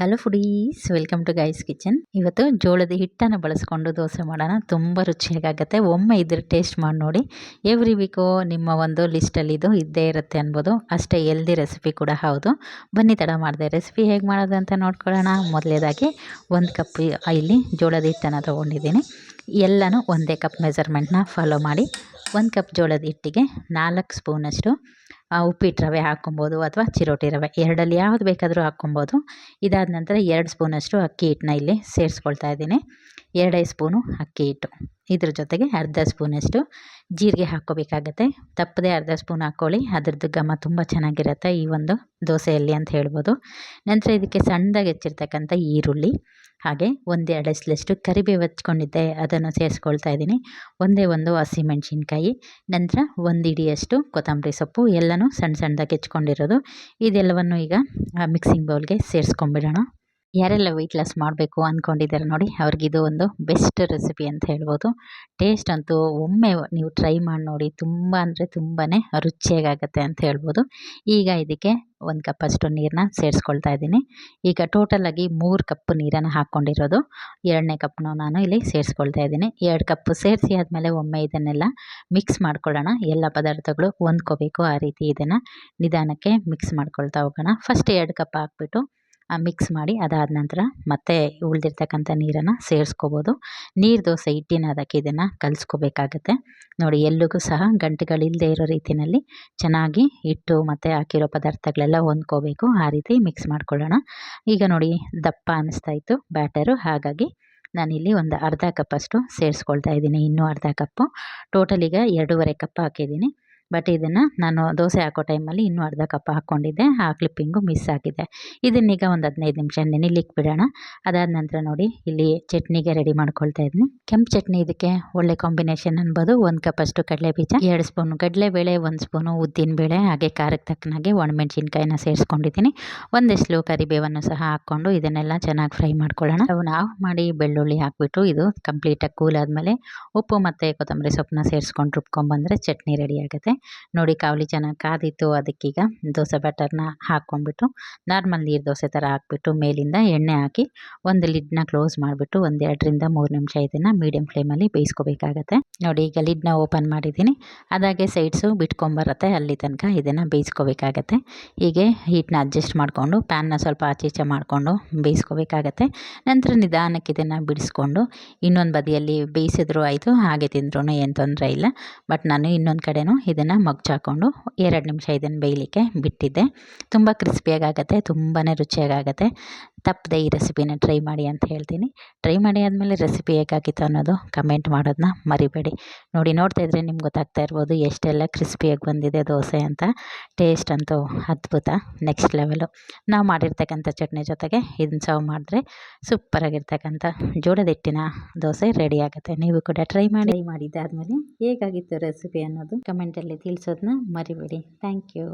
Hello foodies welcome to guys kitchen ಇವತ್ತು ಜೋಳದ ಹಿಟ್ಟನ್ನು ಬಳಸ್ಕೊಂಡು ದೋಸೆ ಮಾಡೋಣ. ತುಂಬ ರುಚಿಯಾಗುತ್ತೆ ಒಮ್ಮೆ ಇದ್ರ ಟೇಸ್ಟ್ ಮಾಡಿ ನೋಡಿ. ಎವ್ರಿ ವೀಕು ನಿಮ್ಮ ಒಂದು ಲಿಸ್ಟಲ್ಲಿ ಇದು ಇದ್ದೇ ಇರುತ್ತೆ ಅನ್ಬೋದು. ಅಷ್ಟೇ ಎಲ್ದಿ ರೆಸಿಪಿ ಕೂಡ ಹೌದು. ಬನ್ನಿ, ತಡ ಮಾಡಿದೆ. ರೆಸಿಪಿ ಹೇಗೆ ಮಾಡೋದು ಅಂತ ನೋಡ್ಕೊಳ್ಳೋಣ. ಮೊದಲೇದಾಗಿ ಒಂದು ಕಪ್ ಇಲ್ಲಿ ಜೋಳದ ಹಿಟ್ಟನ್ನು ತೊಗೊಂಡಿದ್ದೀನಿ. ಎಲ್ಲನೂ ಒಂದೇ ಕಪ್ ಮೆಜರ್ಮೆಂಟ್ನ ಫಾಲೋ ಮಾಡಿ. ಒಂದು ಕಪ್ ಜೋಳದ ಹಿಟ್ಟಿಗೆ ನಾಲ್ಕು ಸ್ಪೂನಷ್ಟು ಉಪ್ಪಿಟ್ಟು ರವೆ ಹಾಕ್ಕೊಬೋದು ಅಥವಾ ಚಿರೋಟಿ ರವೆ, ಎರಡಲ್ಲಿ ಯಾವುದು ಬೇಕಾದರೂ ಹಾಕ್ಕೊಬೋದು. ಇದಾದ ನಂತರ ಎರಡು ಸ್ಪೂನಷ್ಟು ಅಕ್ಕಿ ಹಿಟ್ಟನ್ನ ಇಲ್ಲಿ ಸೇರಿಸ್ಕೊಳ್ತಾ ಇದ್ದೀನಿ. ಎರಡೇ ಸ್ಪೂನು ಅಕ್ಕಿ ಹಿಟ್ಟು. ಇದ್ರ ಜೊತೆಗೆ ಅರ್ಧ ಸ್ಪೂನಷ್ಟು ಜೀರಿಗೆ ಹಾಕ್ಕೋಬೇಕಾಗತ್ತೆ. ತಪ್ಪದೆ ಅರ್ಧ ಸ್ಪೂನ್ ಹಾಕ್ಕೊಳ್ಳಿ. ಅದ್ರದ್ದು ಘಮ ತುಂಬ ಚೆನ್ನಾಗಿರುತ್ತೆ ಈ ಒಂದು ದೋಸೆಯಲ್ಲಿ ಅಂತ ಹೇಳ್ಬೋದು. ನಂತರ ಇದಕ್ಕೆ ಸಣ್ಣದಾಗಿ ಹೆಚ್ಚಿರ್ತಕ್ಕಂಥ ಈರುಳ್ಳಿ, ಹಾಗೆ ಒಂದೇ ಅಡಸ್ಲಷ್ಟು ಕರಿಬೇವು ಹಚ್ಕೊಂಡಿದ್ದೆ, ಅದನ್ನು ಸೇರಿಸ್ಕೊಳ್ತಾ ಇದ್ದೀನಿ. ಒಂದೇ ಒಂದು ಹಸಿಮೆಣ್ಸಿನ್ಕಾಯಿ, ನಂತರ ಒಂದು ಇಡಿಯಷ್ಟು ಕೊತ್ತಂಬರಿ ಸೊಪ್ಪು, ಎಲ್ಲನೂ ಸಣ್ಣ ಸಣ್ಣದಾಗಿ ಹೆಚ್ಕೊಂಡಿರೋದು ಇದೆಲ್ಲವನ್ನು ಈಗ ಮಿಕ್ಸಿಂಗ್ ಬೌಲ್ಗೆ ಸೇರಿಸ್ಕೊಂಬಿಡೋಣ. ಯಾರೆಲ್ಲ ವೆಯ್ಟ್ ಲಾಸ್ ಮಾಡಬೇಕು ಅಂದ್ಕೊಂಡಿದ್ದಾರೆ ನೋಡಿ ಅವ್ರಿಗಿದು ಒಂದು ಬೆಸ್ಟ್ ರೆಸಿಪಿ ಅಂತ ಹೇಳ್ಬೋದು. ಟೇಸ್ಟ್ ಅಂತೂ ಒಮ್ಮೆ ನೀವು ಟ್ರೈ ಮಾಡಿ ನೋಡಿ ತುಂಬ ಅಂದರೆ ತುಂಬಾ ರುಚಿಯಾಗತ್ತೆ ಅಂತ ಹೇಳ್ಬೋದು. ಈಗ ಇದಕ್ಕೆ ಒಂದು ಕಪ್ಪಷ್ಟು ನೀರನ್ನ ಸೇರಿಸ್ಕೊಳ್ತಾ ಇದ್ದೀನಿ. ಈಗ ಟೋಟಲಾಗಿ ಮೂರು ಕಪ್ ನೀರನ್ನು ಹಾಕ್ಕೊಂಡಿರೋದು. ಎರಡನೇ ಕಪ್ನು ನಾನು ಇಲ್ಲಿ ಸೇರಿಸ್ಕೊಳ್ತಾ ಇದ್ದೀನಿ. ಎರಡು ಕಪ್ ಸೇರಿಸಿ ಆದಮೇಲೆ ಒಮ್ಮೆ ಇದನ್ನೆಲ್ಲ ಮಿಕ್ಸ್ ಮಾಡ್ಕೊಳ್ಳೋಣ. ಎಲ್ಲ ಪದಾರ್ಥಗಳು ಹೊಂದ್ಕೋಬೇಕು ಆ ರೀತಿ ಇದನ್ನು ನಿಧಾನಕ್ಕೆ ಮಿಕ್ಸ್ ಮಾಡ್ಕೊಳ್ತಾ ಹೋಗೋಣ. ಫಸ್ಟ್ ಎರಡು ಕಪ್ ಹಾಕ್ಬಿಟ್ಟು ಮಿಕ್ಸ್ ಮಾಡಿ ಅದಾದ ನಂತರ ಮತ್ತೆ ಉಳಿದಿರ್ತಕ್ಕಂಥ ನೀರನ್ನು ಸೇರಿಸ್ಕೋಬೋದು. ನೀರು ದೋಸೆ ಹಿಟ್ಟಿನ ಅದಕ್ಕೆ ಇದನ್ನು ಕಲಿಸ್ಕೋಬೇಕಾಗತ್ತೆ. ನೋಡಿ ಎಲ್ಲಿಗೂ ಸಹ ಗಂಟುಗಳಿಲ್ಲದೆ ಇರೋ ರೀತಿಯಲ್ಲಿ ಚೆನ್ನಾಗಿ ಹಿಟ್ಟು ಮತ್ತು ಹಾಕಿರೋ ಪದಾರ್ಥಗಳೆಲ್ಲ ಹೊಂದ್ಕೋಬೇಕು. ಆ ರೀತಿ ಮಿಕ್ಸ್ ಮಾಡ್ಕೊಳ್ಳೋಣ. ಈಗ ನೋಡಿ, ದಪ್ಪ ಅನ್ನಿಸ್ತಾ ಇತ್ತು ಬ್ಯಾಟರು. ಹಾಗಾಗಿ ನಾನಿಲ್ಲಿ ಒಂದು ಅರ್ಧ ಕಪ್ಪಷ್ಟು ಸೇರಿಸ್ಕೊಳ್ತಾ ಇದ್ದೀನಿ. ಇನ್ನೂ ಅರ್ಧ ಕಪ್ಪು ಟೋಟಲ್ ಈಗ ಎರಡೂವರೆ ಕಪ್ ಹಾಕಿದ್ದೀನಿ. ಬಟ್ ಇದನ್ನು ನಾನು ದೋಸೆ ಹಾಕೋ ಟೈಮಲ್ಲಿ ಇನ್ನೂ ಅರ್ಧ ಕಪ್ ಹಾಕ್ಕೊಂಡಿದ್ದೆ. ಆ ಕ್ಲಿಪ್ಪಿಂಗು ಮಿಸ್ ಆಗಿದೆ. ಇದನ್ನೀಗ ಒಂದು ಹದಿನೈದು ನಿಮಿಷ ನೆನಿಲಿಕ್ಕೆ ಬಿಡೋಣ. ಅದಾದ ನಂತರ ನೋಡಿ ಇಲ್ಲಿ ಚಟ್ನಿಗೆ ರೆಡಿ ಮಾಡ್ಕೊಳ್ತಾ ಇದ್ದೀನಿ ಕೆಂಪು ಚಟ್ನಿ ಇದಕ್ಕೆ ಒಳ್ಳೆ ಕಾಂಬಿನೇಷನ್ ಅನ್ಬೋದು. ಒಂದು ಕಪ್ಪಷ್ಟು ಕಡಲೆ ಬೀಜ ಎರಡು ಸ್ಪೂನು ಕಡಲೆಬೇಳೆ, ಒಂದು ಸ್ಪೂನು ಉದ್ದಿನಬೇಳೆ ಹಾಗೆ ಖಾರಕ್ಕೆ ತಕ್ಕನಾಗೆ ಒಣಮೆಣಸಿನ್ಕಾಯಿನ ಸೇರಿಸ್ಕೊಂಡಿದ್ದೀನಿ. ಒಂದೆಷ್ಟು ಕರಿಬೇವನ್ನು ಸಹ ಹಾಕ್ಕೊಂಡು ಇದನ್ನೆಲ್ಲ ಚೆನ್ನಾಗಿ ಫ್ರೈ ಮಾಡ್ಕೊಳ್ಳೋಣ. ಅವನ್ನ ಆಫ್ ಮಾಡಿ ಬೆಳ್ಳುಳ್ಳಿ ಹಾಕ್ಬಿಟ್ಟು ಇದು ಕಂಪ್ಲೀಟಾಗಿ ಕೂಲ್ ಆದಮೇಲೆ ಉಪ್ಪು ಮತ್ತು ಕೊತ್ತಂಬರಿ ಸೊಪ್ಪನ್ನ ಸೇರಿಸ್ಕೊಂಡು ರುಬ್ಕೊಂಡ್ಬಂದರೆ ಚಟ್ನಿ ರೆಡಿ ಆಗುತ್ತೆ. ನೋಡಿ ಕಾವಲಿ ಚೆನ್ನಾಗಿ ಕಾದಿತ್ತು. ಅದಕ್ಕೀಗ ದೋಸೆ ಬ್ಯಾಟರ್ನ ಹಾಕ್ಕೊಂಡ್ಬಿಟ್ಟು, ನಾರ್ಮಲ್ ನೀರು ದೋಸೆ ಥರ ಹಾಕ್ಬಿಟ್ಟು ಮೇಲಿಂದ ಎಣ್ಣೆ ಹಾಕಿ ಒಂದು ಲಿಡ್ನ ಕ್ಲೋಸ್ ಮಾಡಿಬಿಟ್ಟು ಒಂದು ಎರಡರಿಂದ ಮೂರು ನಿಮಿಷ ಇದನ್ನು ಮೀಡಿಯಂ ಫ್ಲೇಮಲ್ಲಿ ಬೇಯಿಸ್ಕೋಬೇಕಾಗತ್ತೆ. ನೋಡಿ ಈಗ ಲಿಡ್ನ ಓಪನ್ ಮಾಡಿದ್ದೀನಿ. ಅದಾಗೆ ಸೈಡ್ಸು ಬಿಟ್ಕೊಂಬರತ್ತೆ. ಅಲ್ಲಿ ತನಕ ಇದನ್ನು ಬೇಯಿಸ್ಕೋಬೇಕಾಗತ್ತೆ. ಹೀಗೆ ಹೀಟ್ನ ಅಡ್ಜಸ್ಟ್ ಮಾಡಿಕೊಂಡು, ಪ್ಯಾನ್ನ ಸ್ವಲ್ಪ ಆಚೀಚೆ ಮಾಡಿಕೊಂಡು ಬೇಯಿಸ್ಕೋಬೇಕಾಗತ್ತೆ. ನಂತರ ನಿಧಾನಕ್ಕೆ ಇದನ್ನು ಬಿಡಿಸ್ಕೊಂಡು, ಇನ್ನೊಂದು ಬದಿಯಲ್ಲಿ ಬೇಯಿಸಿದ್ರು ಆಯಿತು, ಹಾಗೆ ತಿಂದ್ರೂ ಏನು ತೊಂದರೆ ಇಲ್ಲ. ಬಟ್ ನಾನು ಇನ್ನೊಂದು ಕಡೆನೂ ಇದನ್ನು ಇದನ್ನು ಮಗ್ಚಾಕೊಂಡು ಎರಡು ನಿಮಿಷ ಇದನ್ನು ಬೇಯಲಿಕ್ಕೆ ಬಿಟ್ಟಿದ್ದೆ. ತುಂಬ ಕ್ರಿಸ್ಪಿಯಾಗತ್ತೆ ತುಂಬಾ ರುಚಿಯಾಗತ್ತೆ ತಪ್ಪದೆ ಈ ರೆಸಿಪಿನ ಟ್ರೈ ಮಾಡಿ ಅಂತ ಹೇಳ್ತೀನಿ. ಟ್ರೈ ಮಾಡಿ ಆದಮೇಲೆ ರೆಸಿಪಿ ಹೇಗಾಗಿತ್ತು ಅನ್ನೋದು ಕಮೆಂಟ್ ಮಾಡೋದನ್ನ ಮರಿಬೇಡಿ. ನೋಡಿ, ನೋಡ್ತಾ ಇದ್ರೆ ನಿಮ್ಗೆ ಗೊತ್ತಾಗ್ತಾ ಇರ್ಬೋದು ಎಷ್ಟೆಲ್ಲ ಕ್ರಿಸ್ಪಿಯಾಗಿ ಬಂದಿದೆ ದೋಸೆ ಅಂತ. ಟೇಸ್ಟ್ ಅಂತೂ ಅದ್ಭುತ. Next level. ನಾವು ಮಾಡಿರ್ತಕ್ಕಂಥ ಚಟ್ನಿ ಜೊತೆಗೆ ಇದನ್ನ ಸರ್ವ್ ಮಾಡಿದ್ರೆ ಸೂಪರಾಗಿರ್ತಕ್ಕಂಥ ಜೋಳದ ಹಿಟ್ಟಿನ ದೋಸೆ ರೆಡಿ ಆಗುತ್ತೆ. ನೀವು ಕೂಡ ಟ್ರೈ ಮಾಡಿ. ಮಾಡಿದ್ದಾದಮೇಲೆ ಹೇಗಾಗಿತ್ತು ರೆಸಿಪಿ ಅನ್ನೋದು ಕಮೆಂಟಲ್ಲಿ ತಿಳಿಸೋದನ್ನ ಮರಿಬೇಡಿ. Thank you